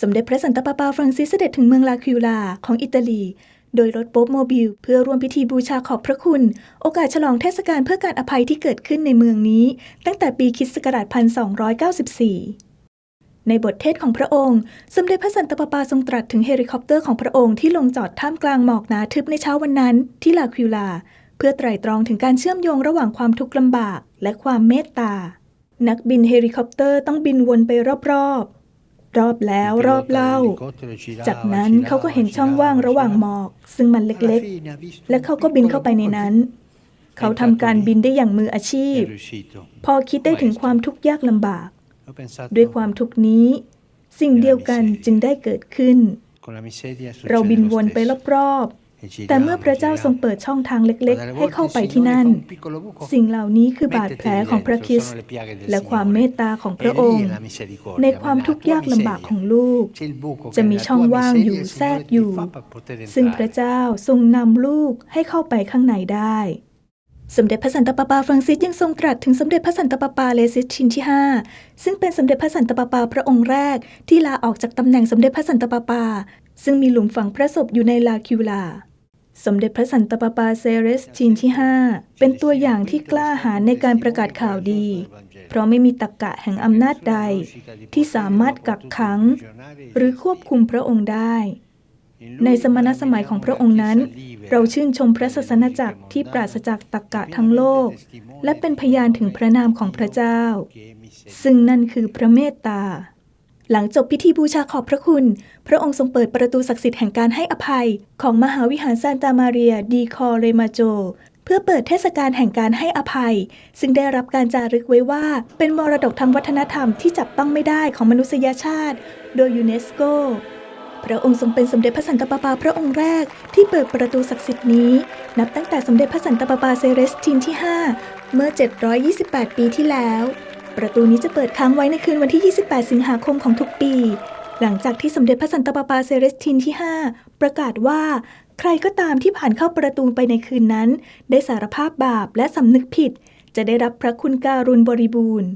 สมเด็จพระสันตะปาปาฟรังซิสเสด็จถึงเมืองลาคิวลาของอิตาลี โดยรถโป๊บโมบิลเพื่อร่วมพิธีบูชาขอบพระคุณ โอกาสฉลองเทศกาลเพื่อการอภัยที่เกิดขึ้นในเมืองนี้ ตั้งแต่ปีคิศกราช1294 ในบทเทศของพระองค์ สมเด็จพระสันตะปาปาทรงตรัสถึงเฮลิคอปเตอร์ของพระองค์ที่ลงจอดท่ามกลางหมอกหนาทึบในเช้าวันนั้นที่ลาคิวลา เพื่อไตร่ตรองถึงการเชื่อมโยงระหว่างความทุกข์ลำบากและความเมตตา นักบินเฮลิคอปเตอร์ต้องบินวนไปรอบๆ รอบแล้วรอบเล่า จากนั้นเขาก็เห็นช่องว่างระหว่างหมอก ซึ่งมันเล็กๆ และเขาก็บินเข้าไปในนั้น เขาทำการบินได้อย่างมืออาชีพ พอคิดได้ถึงความทุกข์ยากลำบาก ด้วยความทุกข์นี้ สิ่งเดียวกันจึงได้เกิดขึ้น เราบินวนไปรอบๆ แต่เมื่อพระเจ้าทรงเปิดช่องทางเล็กๆ ให้เข้าไปที่นั่น สิ่งเหล่านี้คือบาดแผลของพระคริสต์และความเมตตาของพระองค์ ในความทุกข์ยากลำบากของลูก จะมีช่องว่างอยู่แทรกอยู่ ซึ่งพระเจ้าทรงนำลูกให้เข้าไปข้างในได้สมเด็จพระสันตะปาปาฟรังซิสยังทรงตรัสถึงสมเด็จพระสันตะปาปาเลซิสชินที่ 5 ซึ่งเป็นสมเด็จพระสันตะปาปาพระองค์แรกที่ลาออกจากตำแหน่งสมเด็จพระสันตะปาปา ซึ่งมีหลุมฝังพระศพอยู่ในลาคิวลา สมเด็จพระสันตะปาปาเซเรสชินที่ 5 เป็นตัวอย่างที่กล้าหาญในการประกาศข่าวดี เพราะไม่มีตรรกะแห่งอำนาจใด ที่สามารถกักขัง หรือควบคุมพระองค์ได้ ในสมณสมัยของพระองค์นั้น เราชื่นชมพระศาสนจักรที่ปราศจากตรรกะทั้งโลก และเป็นพยานถึงพระนามของพระเจ้า ซึ่งนั่นคือพระเมตตา หลังจบพิธีบูชาขอบพระคุณ พระองค์ทรงเปิดประตูศักดิ์สิทธิ์แห่งการให้อภัย ของมหาวิหารซานตามาเรียดีคอเรมาโจ เพื่อเปิดเทศกาลแห่งการให้อภัย ซึ่งได้รับการจารึกไว้ว่า เป็นมรดกทางวัฒนธรรมที่จับต้องไม่ได้ของมนุษยชาติ โดยยูเนสโก พระองค์ทรงเป็นสมเด็จพระสันตะปาปาพระองค์แรกที่เปิดประตูศักดิ์สิทธิ์นี้ นับตั้งแต่สมเด็จพระสันตะปาปาเซเรสทินที่ 5 เมื่อ 728 ปีที่แล้ว ประตูนี้จะเปิดค้างไว้ในคืนวันที่ 28 สิงหาคมของทุกปี หลังจากที่สมเด็จพระสันตะปาปาเซเรสตินที่ 5 ประกาศว่า ใครก็ตามที่ผ่านเข้าประตูไปในคืนนั้น ได้สารภาพบาปและสำนึกผิด จะได้รับพระคุณการุณบริบูรณ์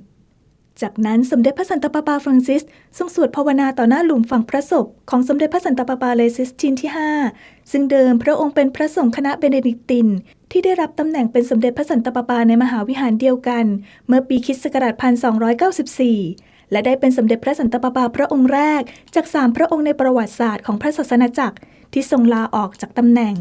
จากนั้นสมเด็จพระสันตะปาปาฟรังซิส ทรงสวดภาวนาต่อหน้าหลุมฝังพระศพของสมเด็จพระสันตะปาปาเลซิสทินที่ 5 ซึ่งเดิมพระองค์เป็นพระสงฆ์คณะเบเนดิกติน ที่ได้รับตำแหน่งเป็นสมเด็จพระสันตะปาปาในมหาวิหารเดียวกัน เมื่อปีคิศกราช1294 และได้เป็นสมเด็จพระสันตะปาปาพระองค์แรก จากสามพระองค์ในประวัติศาสตร์ของพระศาสนาจักรที่ทรงลาออกจากตำแหน่ง